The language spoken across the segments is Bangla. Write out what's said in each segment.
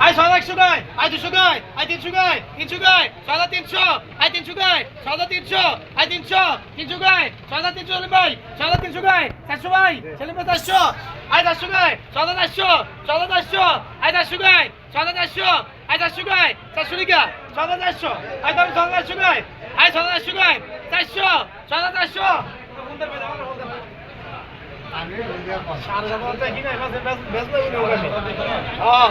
আই ছয় একশো গায় আই দুশো গায় আই তিনশো গায় তিনশো গায় ছয় তিনশো আই তিনশো গায় ছয় তিনশো আই তিনশো তিনশো গায় ছয় তিনশো সেলিম ভাই ছয় তিনশো গায় চারশো ভাই সেলিম ভাই চারশো আই চারশো গায় ছয় চারশো ছয় চারশো আই চারশো গায় ছয় চারশো আই চারশো গায় চারশো লিখা ছয় চারশো আই তাহলে ছয় চারশো গায় আই ছয় চারশো গায় চারশো ছয় চারশো কিনে হ্যাঁ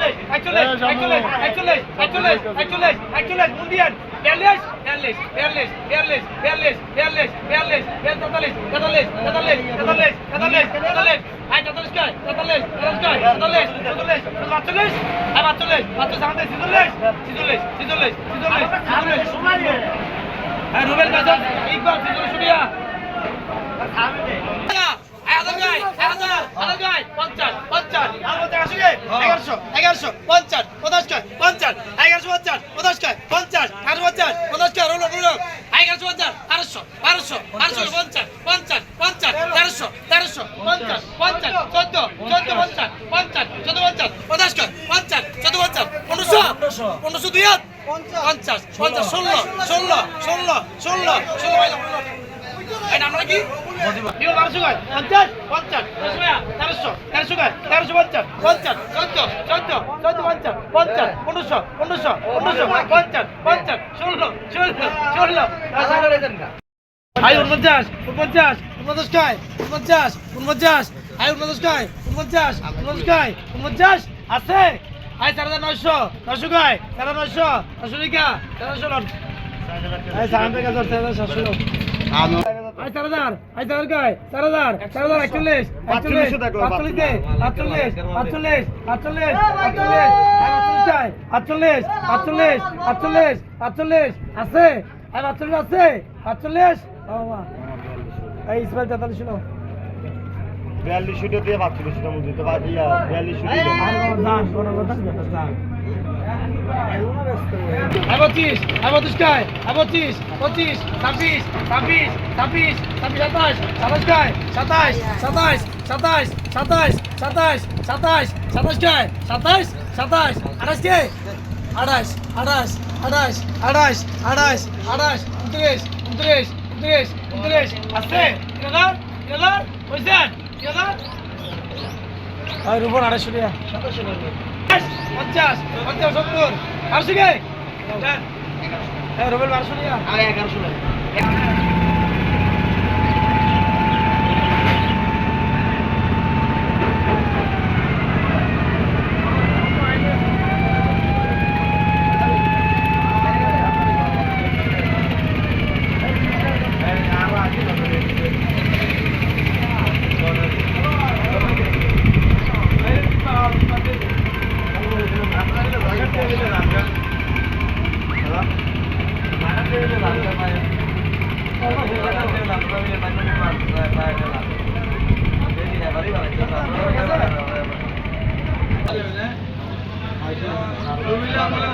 রুবেল কাছে ইকবাল ছিচল্লিশ পনেরোশো দুই হাত পঞ্চাশ পঞ্চাশ ষোলো ষোলো ষোলো ষোলো ষোলো এই নামটা কি বিও বারোশো গায় পঞ্চাশ পঞ্চাশ তেরোশো তেরোশো গায় তেরোশো, পঞ্চাশ পঞ্চাশ, চোদ্দ চোদ্দ চোদ্দ, পঞ্চাশ পঞ্চাশ, পনেরোশো পনেরোশো পনেরোশো, পঞ্চাশ পঞ্চাশ, ষোলো ষোলো ষোলো। আই উনপঞ্চাশ উনপঞ্চাশ উনপঞ্চাশ গায় উনপঞ্চাশ উনপঞ্চাশ আই আছে। আই চার হাজার নয়শো নয়শো গায়, চার হাজার নয়শো নয়শো লিখা, চার হাজার ষোলো। চার হাজার আছে? আটচল্লিশ আছে? আটচল্লিশ এই ইসমাইল তেতাল্লিশ ছিল বিয়াল্লিশ দিয়ে পাচ্ছিল সেটা মধ্যে তো বিয়াল্লিশ পঁচিশ পঁচিশ কায় পঁচিশ পঁচিশ ছাব্বিশ ছাব্বিশ ছাব্বিশ ছাব্বিশ সাতাশ সাতাশ কায় সাতাশ সাতাশ সাতাশ সাতাশ সাতাশ সাতাশ কায় সাতাশ সাতাশ আঠাশ কে? আঠাশ আঠাশ আঠাশ আঠাশ আঠাশ আঠাশ উনত্রিশ উনত্রিশ উনত্রিশ উনত্রিশ আসছে কীরকম কীরকম বুঝছেন কীরকম আর উপর আড়াইশো টাকা। পঞ্চাশ পঞ্চাশ সত্তর। আটশো কে? হ্যাঁ রবিবার বারোশো টাকা আরে এগারোশো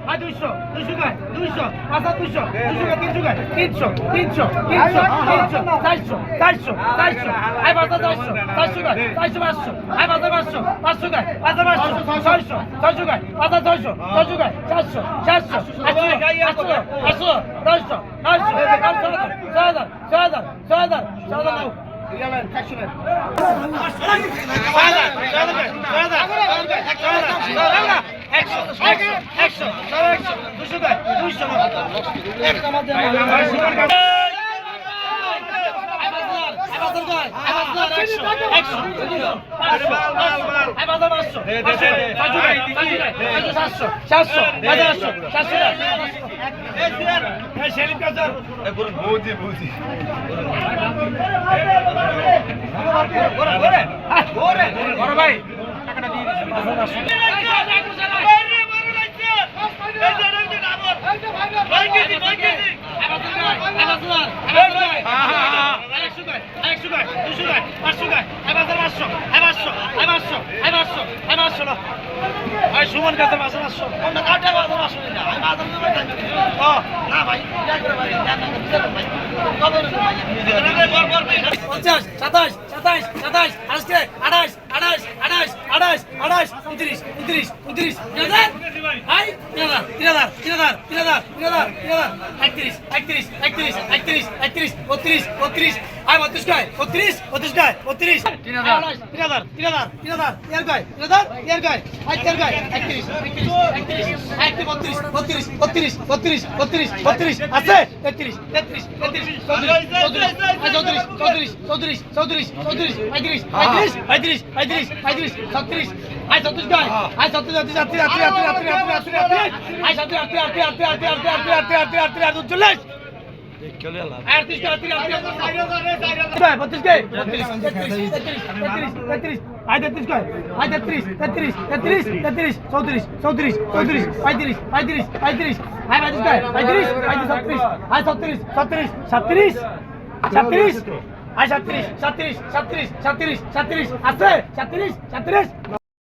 হাজার দুইশো দুইশো গায় দুইশো হাজার দুইশো দুইশো গায় তিনশো গায় তিনশো তিনশো তিনশো তিনশো চারশো চারশো চারশো আই বাজার চারশো চারশো গায় চারশো পাঁচশো আই বাজার পাঁচশো পাঁচশো গায় বাজার পাঁচশো ছয়শো ছয়শো গায় বাজার ছয়শো ছয়শো গায় চারশো চারশো আটশো আটশো আটশো নয়শো নয়শো ছয় হাজার ছয় হাজার ছয় হাজার ছয় হাজার নাও ছয় হাজার ছয় হাজার ছয় হাজার ছয় হাজার ছয় হাজার একশো একশো একশো একশো দুশো দুইশো বুঝি বুঝি ভাই টাকাটা দিয়ে সুমন কাছে মাসে মাসো কাটা মাসে মাসো না ভাই পঞ্চাশ সাতাশ সাতাশ সাতাশ আজকে আঠাশ আঠাশ আঠাশ আঠাশ আঠাশ উনত্রিশ উনত্রিশ উনত্রিশ ভাই তিন হাজার তিন হাজার তিন হাজার তিন হাজার তিন হাজার তিন হাজার একত্রিশ একত্রিশ একত্রিশ একত্রিশ একত্রিশ বত্রিশ বত্রিশ আয় বত্রিশ গায় বত্রিশ বত্রিশ গায় বত্রিশ তিন হাজার তিন হাজার তিন হাজার তিন হাজার ইয়ার গায় তিন হাজার ইয়ার গায় আয় ইয়ার গায় একত্রিশ একত্রিশ একত্রিশ বত্রিশ বত্রিশ বত্রিশ বত্রিশ বত্রিশ বত্রিশ আছে তেত্রিশ তেত্রিশ তেত্রিশ চৌত্রিশ চৌত্রিশ চৌত্রিশ চৌত্রিশ চৌত্রিশ চৌত্রিশ পঁয়ত্রিশ পঁয়ত্রিশ পঁয়ত্রিশ পঁয়ত্রিশ পঁয়ত্রিশ ছত্রিশ আয় ছত্রিশ গায় আয় ছত্রিশ চৌত্রিশ চৌত্রিশ চৌত্রিশ পঁয়ত্রিশ পঁয়ত্রিশ পঁয়ত্রিশ হাই পঁয়ত্রিশ পঁয়ত্রিশ হাই ছত্রিশ ছত্রিশ সাতত্রিশ সাতত্রিশ আই সাতত্রিশ সাতত্রিশ সাতত্রিশ সাতত্রিশ সাতত্রিশ আছে সাতত্রিশ সাতত্রিশ